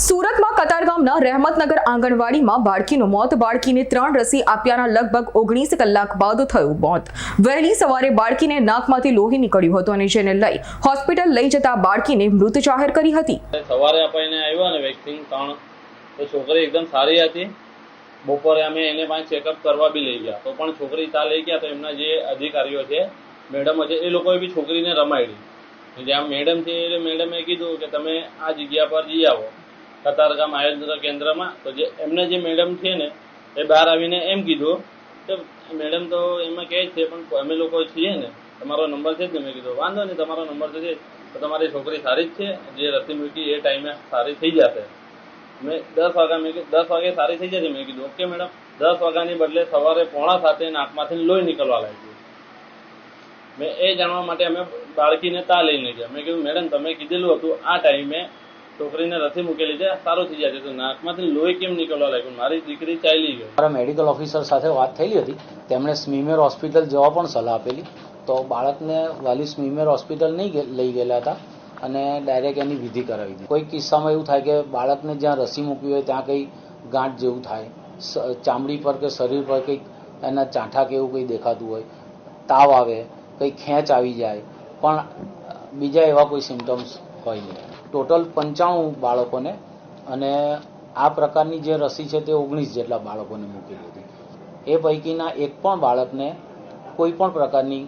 સુરતમાં કતારગામના રહેમતનગર આંગણવાડીમાં બાળકીનું મોત. બાળકીને ત્રણ રસી આપ્યાના લગભગ ઓગણીસ કલાક બાદ થયું મોત. વહેલી સવારે બાળકીને નાકમાંથી લોહી નીકળ્યું હતું અને જેને લઈ હોસ્પિટલ લઈ જતા બાળકીને મૃત જાહેર કરી હતી. સવારે અપાઈને આવ્યા ને વેક્સિન ત્રણ. તો છોકરી એકદમ સારી હતી. બપોરે અમે એને પાસે ચેકઅપ કરવા બી લઈ ગયા. તો પણ છોકરી ત્યાં લઈ ગયા તો એમના જે અધિકારીઓ છે, મેડમ છે, એ લોકોએ બી છોકરીને રમાડી. જ્યાં મેડમ છે, એ મેડમે કીધું કે તમે આ જગ્યા પર જઈ આવો. કતારગામ આયોજન કેન્દ્રમાં. તો જે એમને જે મેડમ છે ને, એ બહાર આવીને એમ કીધું કે મેડમ તો એમાં કહે છે, પણ અમે લોકો છીએ ને, તમારો નંબર છે જ ને. મેં કીધું, વાંધો નહીં, તમારો નંબર છે તો તમારી છોકરી સારી જ છે, જે રસી મૂકી એ ટાઈમે સારી થઈ જશે. મેં દસ વાગ્યા, મેં દસ વાગે સારી થઈ જશે? મેં કીધું, ઓકે મેડમ. દસ વાગ્યાની બદલે સવારે પોણા સાથે નાકમાંથી લોહી નીકળવા લાગ્યું. મેં એ જાણવા માટે અમે બાળકીને તા લઈને ગયા મેં કીધું, મેડમ, તમે કીધેલું હતું આ ટાઈમે છોકરીને રસી મૂકેલી છે સારું થઈ જશે તો નાકમાંથી લોહી કેમ નીકળવા લાગ્યું? મારી દીકરી ચાલી ગઈ. મારા મેડિકલ ઓફિસર સાથે વાત થયેલી હતી. તેમણે સ્મીમેર હોસ્પિટલ જવા પણ સલાહ આપેલી. તો બાળકને વાલી સ્મીમેર હોસ્પિટલ નહીં લઈ ગયેલા હતા અને ડાયરેક્ટ એની વિધિ કરાવી દીધી. કોઈ કિસ્સામાં એવું થાય કે બાળકને જ્યાં રસી મૂકવી હોય ત્યાં કંઈ ગાંઠ જેવું થાય. ચામડી પર કે શરીર પર કંઈક એના ચાંઠા કે એવું કંઈ દેખાતું હોય. તાવ આવે, કંઈ ખેંચ આવી જાય. પણ બીજા એવા કોઈ સિમ્ટમ્સ હોય નહીં. ટોટલ પંચાણું બાળકોને અને આ પ્રકારની જે રસી છે તે ઓગણીસ જેટલા બાળકોને મૂકી હતી એ પૈકીના એક પણ બાળકને કોઈ પણ પ્રકારની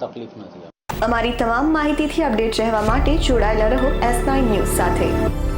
તકલીફ નથી. અમારી તમામ માહિતીથી અપડેટ રહેવા માટે જોડાયેલા રહો એસ નાઇન ન્યૂઝ સાથે.